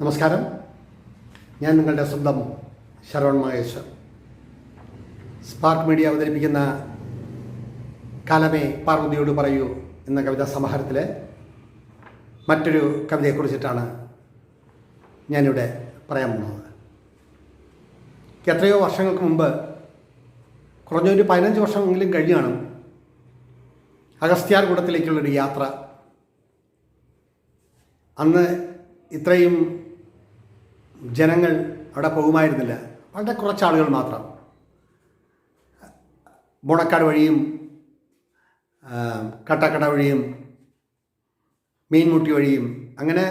നമസ്കാരം. ഞാൻ നിങ്ങളുടെ സ്വന്തം ശരവൺ മഹേശ്വർ. സ്പാർക്ക് മീഡിയ അവതരിപ്പിക്കുന്ന കാലമേ പാർവതിയോട് പറയൂ എന്ന കവിതാ സമാഹാരത്തിലെ മറ്റൊരു കവിതയെക്കുറിച്ചിട്ടാണ് ഞാനിവിടെ പറയാൻ പോകുന്നത്. എത്രയോ വർഷങ്ങൾക്ക് മുമ്പ് കുറഞ്ഞൊരു പതിനഞ്ച് വർഷമെങ്കിലും കഴിഞ്ഞു അഗസ്ത്യാർ അഗസ്ത്യാർകൂടത്തിലേക്കുള്ളൊരു യാത്ര. അന്ന് ഇത്രയും ജനങ്ങൾ അവിടെ പോകുമായിരുന്നില്ല. വളരെ കുറച്ച് ആളുകൾ മാത്രം. ബോണക്കാട് വഴിയും കട്ടക്കട വഴിയും മീൻമുട്ടി വഴിയും അങ്ങനെ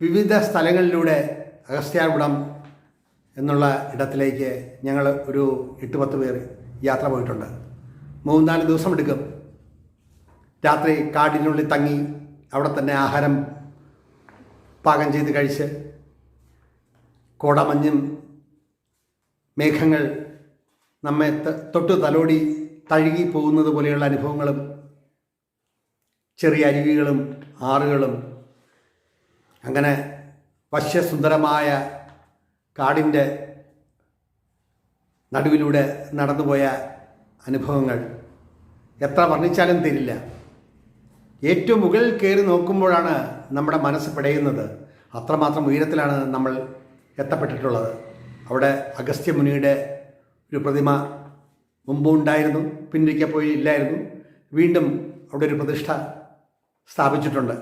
വിവിധ സ്ഥലങ്ങളിലൂടെ അഗസ്ത്യാർകുടം എന്നുള്ള ഇടത്തിലേക്ക് ഞങ്ങൾ ഒരു എട്ട് പത്ത് പേർ യാത്ര പോയിട്ടുണ്ട്. മൂന്നാൽ ദിവസം എടുക്കും. രാത്രി കാടിനുള്ളിൽ തങ്ങി അവിടെ തന്നെ ആഹാരം പാകം ചെയ്ത് കഴിച്ച് കോടമഞ്ഞും മേഘങ്ങൾ നമ്മെ തൊട്ടു തലോടി തഴുകി പോകുന്നത് പോലെയുള്ള അനുഭവങ്ങളും ചെറിയ അരുവികളും ആറുകളും അങ്ങനെ വശ്യസുന്ദരമായ കാടിന്റെ നടുവിലൂടെ നടന്നുപോയ അനുഭവങ്ങൾ എത്ര വർണിച്ചാലും തരില്ല. ഏറ്റവും മുകളിൽ കയറി നോക്കുമ്പോഴാണ് നമ്മുടെ മനസ്സ് പിടയുന്നത്. അത്രമാത്രം ഉയരത്തിലാണ് നമ്മൾ എത്തപ്പെട്ടിട്ടുള്ളത്. അവിടെ അഗസ്ത്യമുനിയുടെ ഒരു പ്രതിമ മുമ്പും ഉണ്ടായിരുന്നു പിന്നിരിക്കെ പോയി ഇല്ലായിരുന്നു. വീണ്ടും അവിടെ ഒരു പ്രതിഷ്ഠ സ്ഥാപിച്ചിട്ടുണ്ട്.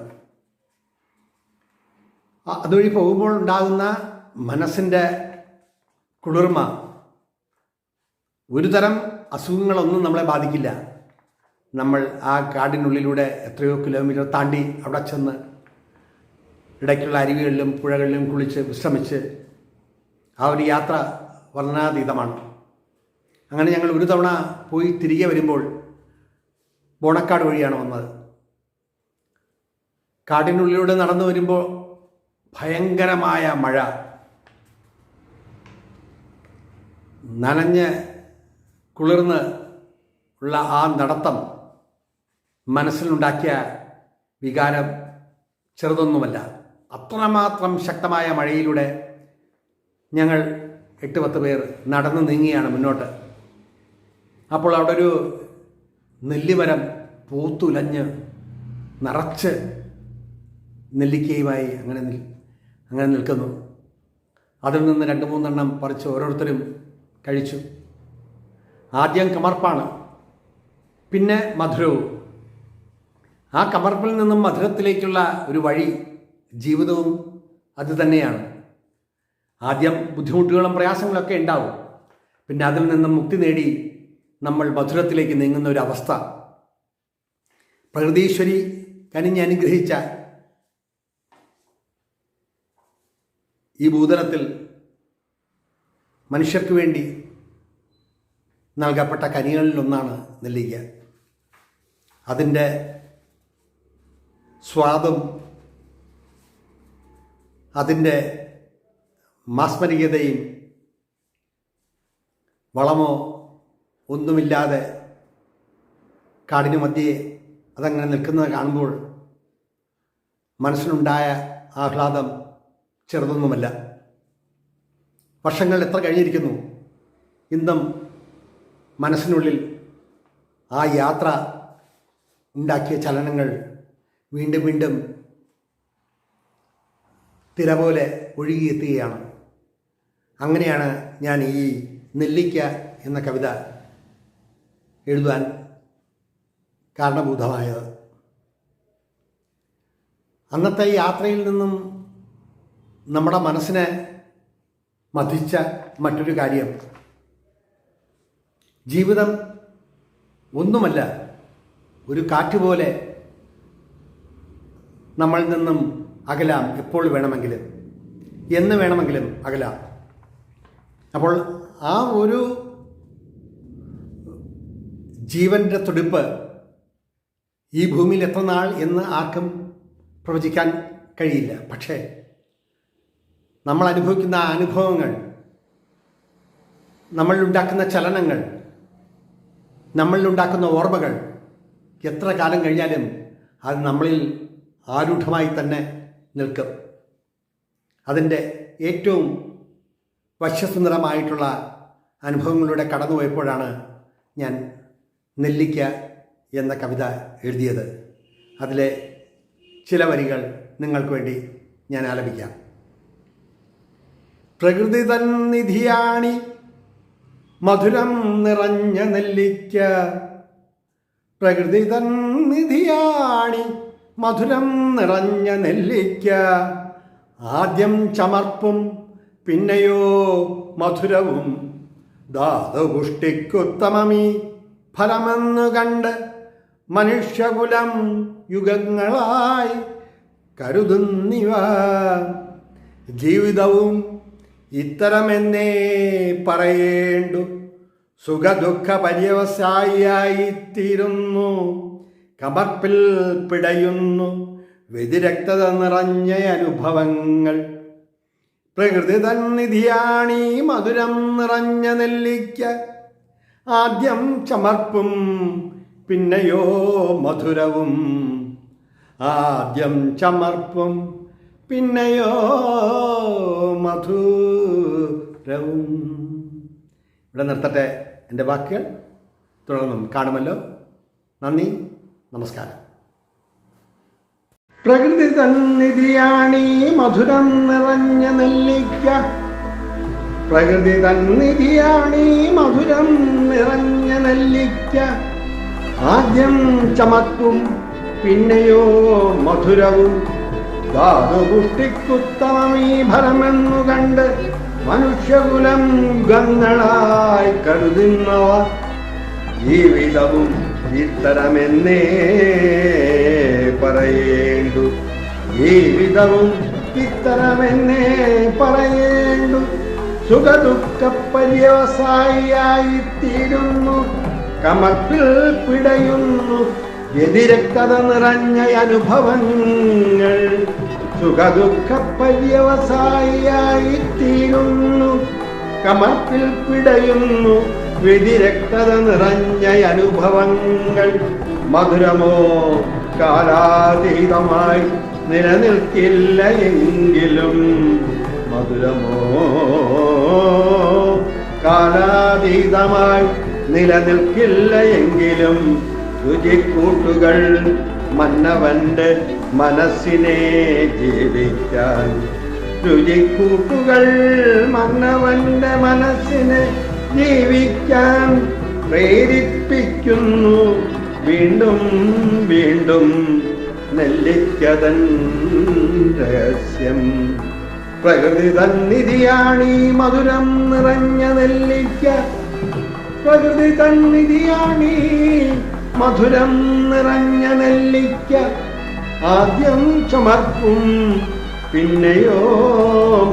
അതുവഴി പോകുമ്പോൾ ഉണ്ടാകുന്ന മനസ്സിന്റെ കുളിർമ. ഒരു തരം അസുഖങ്ങളൊന്നും നമ്മളെ ബാധിക്കില്ല. നമ്മൾ ആ കാടിനുള്ളിലൂടെ എത്രയോ കിലോമീറ്റർ താണ്ടി അവിടെ ചെന്ന് ഇടയ്ക്കുള്ള അരുവികളിലും പുഴകളിലും കുളിച്ച് വിശ്രമിച്ച് ആ ഒരു യാത്ര വർണാതീതമാണ്. അങ്ങനെ ഞങ്ങൾ ഒരു തവണ പോയി തിരികെ വരുമ്പോൾ ബോണക്കാട് വഴിയാണ് വന്നത്. കാടിനുള്ളിലൂടെ നടന്നു വരുമ്പോൾ ഭയങ്കരമായ മഴ. നനഞ്ഞ് കുളിർന്ന് ഉള്ള ആ നടത്തം മനസ്സിലുണ്ടാക്കിയ വികാരം ചെറുതൊന്നുമല്ല. അത്രമാത്രം ശക്തമായ മഴയിലൂടെ ഞങ്ങൾ എട്ട് പത്ത് പേർ നടന്നു നീങ്ങിയാണ് മുന്നോട്ട്. അപ്പോൾ അവിടെ ഒരു നെല്ലിമരം പൂത്തുലഞ്ഞ് നിറച്ച് നെല്ലിക്കയുമായി അങ്ങനെ നിൽ അങ്ങനെ നിൽക്കുന്നു. അതിൽ നിന്ന് രണ്ട് മൂന്നെണ്ണം പറിച്ച് ഓരോരുത്തരും കഴിച്ചു. ആദ്യം കമർപ്പാണ് പിന്നെ മധുരവും. ആ കമർപ്പിൽ നിന്നും മധുരത്തിലേക്കുള്ള ഒരു വഴി ജീവിതവും അത് തന്നെയാണ്. ആദ്യം ബുദ്ധിമുട്ടുകളും പ്രയാസങ്ങളൊക്കെ ഉണ്ടാവും. പിന്നെ അതിൽ നിന്നും മുക്തി നേടി നമ്മൾ മധുരത്തിലേക്ക് നീങ്ങുന്ന ഒരു അവസ്ഥ. പ്രകൃതീശ്വരി കനിഞ്ഞ് അനുഗ്രഹിച്ച ഈ ഭൂതലത്തിൽ മനുഷ്യർക്ക് വേണ്ടി നൽകപ്പെട്ട കനികളിലൊന്നാണ് നെല്ലിക്ക. അതിന്റെ സ്വാദും അതിന്റെ മാസ്മരികതയും വളമോ ഒന്നുമില്ലാതെ കാടിന് മധ്യേ അതങ്ങനെ നിൽക്കുന്നത് കാണുമ്പോൾ മനസ്സിനുണ്ടായ ആഹ്ലാദം ചെറുതൊന്നുമല്ല. വർഷങ്ങൾ എത്ര കഴിഞ്ഞിരിക്കുന്നു? ഇന്നും മനസ്സിനുള്ളിൽ ആ യാത്ര ഉണ്ടാക്കിയ ചലനങ്ങൾ വീണ്ടും വീണ്ടും തിര പോലെ ഒഴുകിയെത്തുകയാണ്. അങ്ങനെയാണ് ഞാൻ ഈ നെല്ലിക്ക എന്ന കവിത എഴുതാൻ കാരണഭൂതമായത്. അന്നത്തെ യാത്രയിൽ നിന്നും നമ്മുടെ മനസ്സിനെ മതിച്ച മറ്റൊരു കാര്യം. ജീവിതം ഒന്നുമല്ല ഒരു കാറ്റുപോലെ നമ്മളിൽ നിന്നും അകലാം എപ്പോൾ വേണമെങ്കിലും. എന്ന് വേണമെങ്കിലും അകലാം. അപ്പോൾ ആ ഒരു ജീവന്റെ തുടിപ്പ് ഈ ഭൂമിയിൽ എത്ര നാൾ എന്ന് ആർക്കും പ്രവചിക്കാൻ കഴിയില്ല. പക്ഷേ നമ്മൾ അനുഭവിക്കുന്ന ആ അനുഭവങ്ങൾ നമ്മളിലുണ്ടാക്കുന്ന ചലനങ്ങൾ നമ്മളിലുണ്ടാക്കുന്ന ഓർമ്മകൾ എത്ര കാലം കഴിഞ്ഞാലും അത് നമ്മളിൽ ആരൂഢമായി തന്നെ നിൽക്കും. അതിന്റെ ഏറ്റവും വശ്യസുന്ദരമായിട്ടുള്ള അനുഭവങ്ങളിലൂടെ കടന്നുപോയപ്പോഴാണ് ഞാൻ നെല്ലിക്ക എന്ന കവിത എഴുതിയത്. അതിലെ ചില വരികൾ നിങ്ങൾക്ക് വേണ്ടി ഞാൻ ആലപിക്കാം. പ്രകൃതി തൻ നിധിയാണി മധുരം നിറഞ്ഞ നെല്ലിക്ക. പ്രകൃതി തൻ നിധിയാണി മധുരം നിറഞ്ഞ നെല്ലിക്ക. ആദ്യം ചമർപ്പും പിന്നെയോ മധുരവും. ധാതുപുഷ്ടിക്കുത്തമമീ ഫലമെന്നു കണ്ട് മനുഷ്യകുലം യുഗങ്ങളായി കരുതുന്നിവ. ജീവിതവും ഇത്തരമെന്നേ പറയേണ്ടു. സുഖദുഃഖ പര്യവസായിയായിത്തീരുന്നു കമർപ്പിൽ പിടയുന്നു. വ്യതിരക്തത നിറഞ്ഞ അനുഭവങ്ങൾ. പ്രകൃതി തന്നിധിയാണീ മധുരം നിറഞ്ഞ നെല്ലിക്ക. ആദ്യം ചമർപ്പും പിന്നെയോ മധുരവും. ആദ്യം ചമർപ്പും പിന്നെയോ മധുരവും. ഇവിടെ നിർത്തട്ടെ എന്റെ വാക്കുകൾ. തുടർന്നും കാണുമല്ലോ. നന്ദി. നമസ്കാരം. പ്രകൃതി തന്നിധിയാണീ മധുരം നിറഞ്ഞ നെല്ലിക്ക. പ്രകൃതി തന്നിധിയാണീ മധുരം നിറഞ്ഞ നെല്ലിക്ക. ആദ്യം ചമക്കും പിന്നെയോ മധുരവും. ധാതുപുഷ്ടിക്കുത്തമീ ഫലമെന്നു കണ്ട് മനുഷ്യകുലം ഗങ്ങളായി കരുതുന്നവ. ജീവിതവും ഇത്തരമെന്നേ പറയേണ്ടു. ജീവിതവും ഇത്തരമെന്നേ പറയേണ്ടു. സുഖദുഃഖ പര്യവസായിയായിത്തീരുന്നു കമത്തിൽ പിടയുന്നു. വ്യതിരക്തത നിറഞ്ഞ അനുഭവങ്ങൾ സുഖദുഃഖ പര്യവസായിയായിത്തീരുന്നു കമത്തിൽ പിടയുന്നു. വ്യതിരക്തത നിറഞ്ഞ അനുഭവങ്ങൾ മധുരമോ കാലാതീതമായി നിലനിൽക്കില്ല എങ്കിലും മധുരമോ കാലാതീതമായി നിലനിൽക്കില്ല എങ്കിലും രുചിക്കൂട്ടുകൾ മന്നവന്റെ മനസ്സിനെ ജീവിക്കാൻ. രുചിക്കൂട്ടുകൾ മന്നവന്റെ മനസ്സിനെ ജീവിക്കാൻ പ്രേരിപ്പിക്കുന്നു. വീണ്ടും വീണ്ടും നെല്ലിക്കതൻ രഹസ്യം. പ്രകൃതി തന്നിധിയാണീ മധുരം നിറഞ്ഞ നെല്ലിക്ക. പ്രകൃതി തന്നിധിയാണീ മധുരം നിറഞ്ഞ നെല്ലിക്ക. ആദ്യം ചുമർക്കും പിന്നെയോ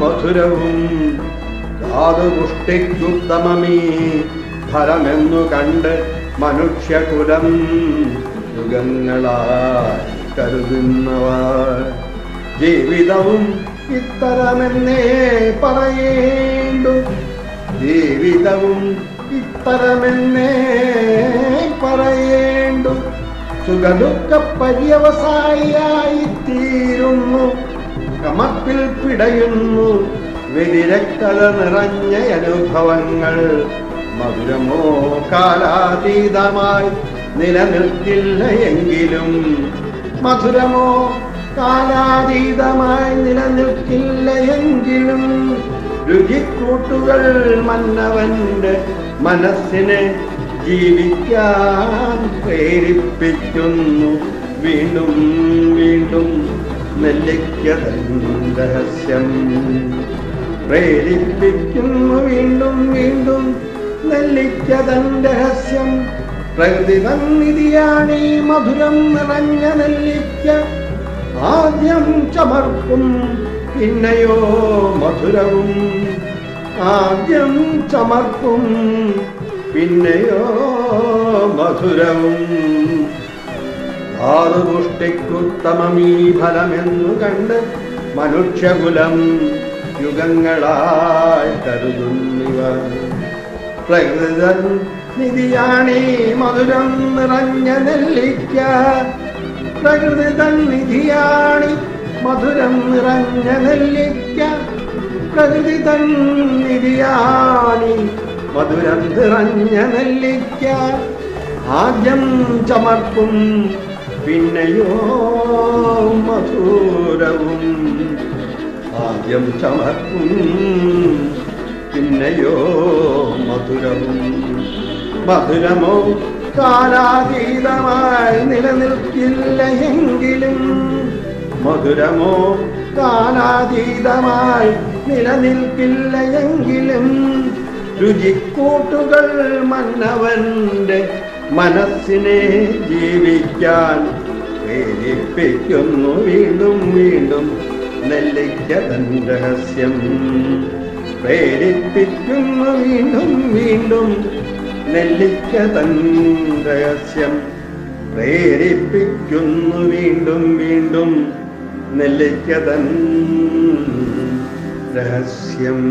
മധുരവും. ധാതുപുഷ്ടിക്കുത്തമമീ ഫലമെന്നു കണ്ട് മനുഷ്യകുലം യുഗങ്ങളായി കരുതുന്നവർ. ജീവിതവും ഇത്തരമെന്നേ പറയേണ്ടു. ജീവിതവും ഇത്തരമെന്നേ പറയേണ്ടു. സുഖദുഃഖ പര്യവസായി തീരുന്നു കമത്തിൽ പിടയുന്നു. വ്യതിരക്തത നിറഞ്ഞ അനുഭവങ്ങൾ മധുരമോ കാലാതീതമായി നിലനിൽക്കില്ല എങ്കിലും മധുരമോ കാലാതീതമായി നിലനിൽക്കില്ല എങ്കിലും രുചിക്കൂട്ടുകൾ മന്നവന്റെ മനസ്സിനെ ജീവിക്കാൻ പ്രേരിപ്പിക്കുന്നു. വീണ്ടും വീണ്ടും നെല്ലിക്കതൻ രഹസ്യം. പ്രേരിപ്പിക്കുന്നു വീണ്ടും വീണ്ടും നെല്ലിക്കതൻ രഹസ്യം. പ്രകൃതി തന്നിധിയാണീ മധുരം നിറഞ്ഞ നെല്ലിക്ക. ആദ്യം ചമർക്കും പിന്നെയോ മധുരവും. ആദ്യം ചമർക്കും പിന്നെയോ മധുരവും. ധാതുപുഷ്ടിക്കുത്തമമീ ഫലമെന്നു കണ്ട് മനുഷ്യകുലം യുഗങ്ങളായി കരുതുന്നിവ പ്രകൃതൻ നിധിയാണീ മധുരം നിറഞ്ഞ നെല്ലിക്ക. പ്രകൃതി നിധിയാണി മധുരം നിറഞ്ഞ നെല്ലിക്ക. പ്രകൃതി തൻ നിധിയാണി മധുരം നിറഞ്ഞ നെല്ലിക്ക. ആദ്യം ചമർപ്പും പിന്നെയോ മധുരവും. ആദ്യം ചമർക്കും. പിന്നെയോ മധുരവും മധുരമോ കാലാതീതമായി നിലനിൽക്കില്ല എങ്കിലും മധുരമോ കാലാതീതമായി നിലനിൽക്കില്ല എങ്കിലും രുചിക്കൂട്ടുകൾ മന്നവന്റെ മനസ്സിനെ ജീവിക്കാൻ പ്രേരിപ്പിക്കുന്നു. വീണ്ടും വീണ്ടും നെല്ലിക്കതൻ രഹസ്യം. പ്രേരിപ്പിക്കുന്നു വീണ്ടും വീണ്ടും നെല്ലിക്കതൻ രഹസ്യം. പ്രേരിപ്പിക്കുന്നു വീണ്ടും വീണ്ടും നെല്ലിക്കതൻ രഹസ്യം.